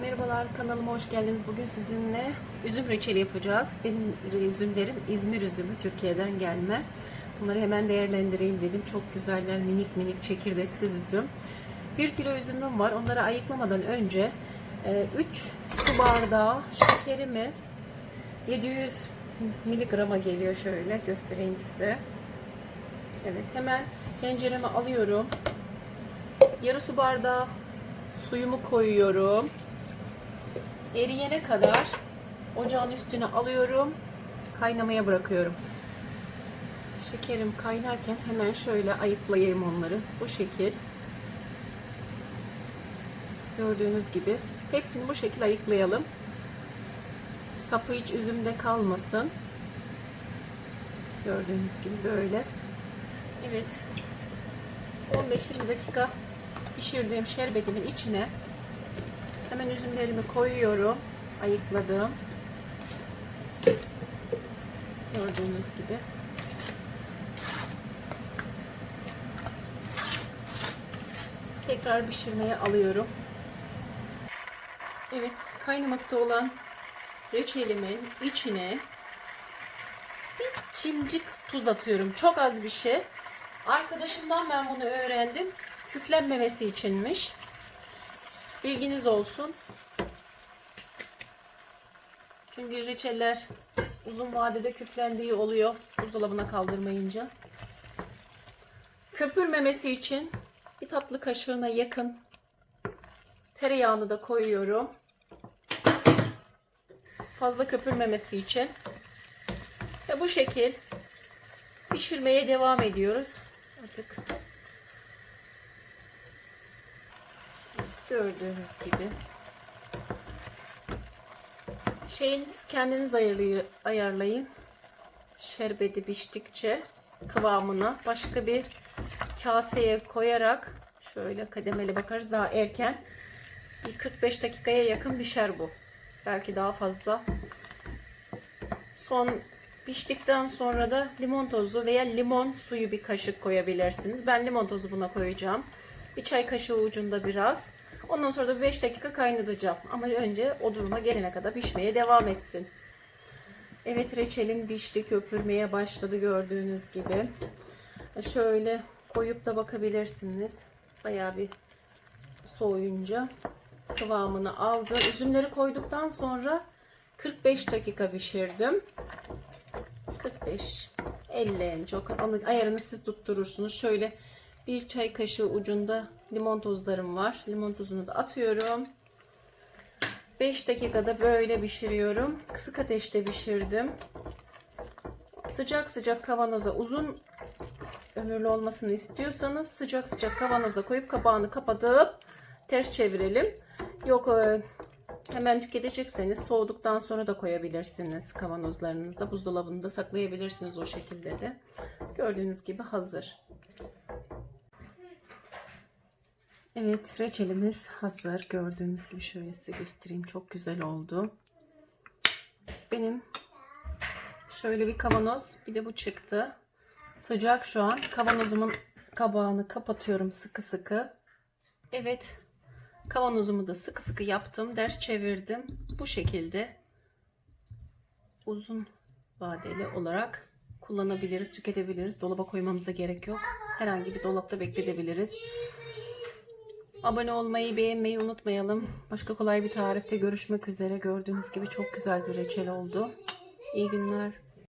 Merhabalar kanalıma hoş geldiniz. Bugün sizinle üzüm reçeli yapacağız. Benim üzümlerim İzmir üzümü Türkiye'den gelme. Bunları hemen değerlendireyim dedim. Çok güzeller minik minik çekirdeksiz üzüm. 1 kilo üzümüm var. Onları ayıklamadan önce 3 su bardağı şekerimi 700 miligrama geliyor şöyle göstereyim size. Evet hemen tencereme alıyorum. Yarı su bardağı suyumu koyuyorum. Eriyene kadar ocağın üstüne alıyorum. Kaynamaya bırakıyorum. Şekerim kaynarken hemen şöyle ayıklayayım onları. Bu şekil. Gördüğünüz gibi. Hepsini bu şekilde ayıklayalım. Sapı hiç üzümde kalmasın. Gördüğünüz gibi böyle. Evet. 15-20 dakika pişirdiğim şerbetimin içine hemen üzümlerimi koyuyorum. Ayıkladığım. Gördüğünüz gibi. Tekrar pişirmeye alıyorum. Evet, kaynamakta olan reçelimin içine bir çimcik tuz atıyorum. Çok az bir şey. Arkadaşımdan ben bunu öğrendim. Küflenmemesi içinmiş. Bilginiz olsun. Çünkü reçeller uzun vadede küflendiği oluyor buzdolabına kaldırmayınca. Köpürmemesi için bir tatlı kaşığına yakın tereyağını da koyuyorum. Fazla köpürmemesi için. Ve bu şekil pişirmeye devam ediyoruz. Artık gördüğünüz gibi. Şeyini kendiniz ayarlay- ayarlayın. Şerbeti piştikçe kıvamına başka bir kaseye koyarak şöyle kademeli bakarız daha erken. Bir 45 dakikaya yakın pişer bu. Belki daha fazla. Son piştikten sonra da limon tozu veya limon suyu bir kaşık koyabilirsiniz. Ben limon tozu buna koyacağım. Bir çay kaşığı ucunda biraz. Ondan sonra da 5 dakika kaynatacağım. Ama önce o duruma gelene kadar pişmeye devam etsin. Evet reçelim pişti, köpürmeye başladı gördüğünüz gibi. Şöyle koyup da bakabilirsiniz. Bayağı bir soğuyunca kıvamını aldı. Üzümleri koyduktan sonra 45 dakika pişirdim. 45 50 en çok. Ayarını siz tutturursunuz. Şöyle bir çay kaşığı ucunda limon tozlarım var. Limon tozunu da atıyorum. 5 dakikada böyle pişiriyorum. Kısık ateşte pişirdim. Sıcak sıcak kavanoza uzun ömürlü olmasını istiyorsanız sıcak sıcak kavanoza koyup kapağını kapatıp ters çevirelim. Yok e, hemen tüketecekseniz soğuduktan sonra da koyabilirsiniz kavanozlarınıza. Buzdolabında saklayabilirsiniz o şekilde de. Gördüğünüz gibi hazır. Evet reçelimiz hazır. Gördüğünüz gibi şöyle size göstereyim. Çok güzel oldu. Benim şöyle bir kavanoz bir de bu çıktı. Sıcak şu an. Kavanozumun kabağını kapatıyorum sıkı sıkı. Evet. Kavanozumu da sıkı sıkı yaptım. Ders çevirdim. Bu şekilde uzun vadeli olarak kullanabiliriz, tüketebiliriz. Dolaba koymamıza gerek yok. Herhangi bir dolapta bekletebiliriz. Abone olmayı, beğenmeyi unutmayalım. Başka kolay bir tarifte görüşmek üzere. Gördüğünüz gibi çok güzel bir reçel oldu. İyi günler.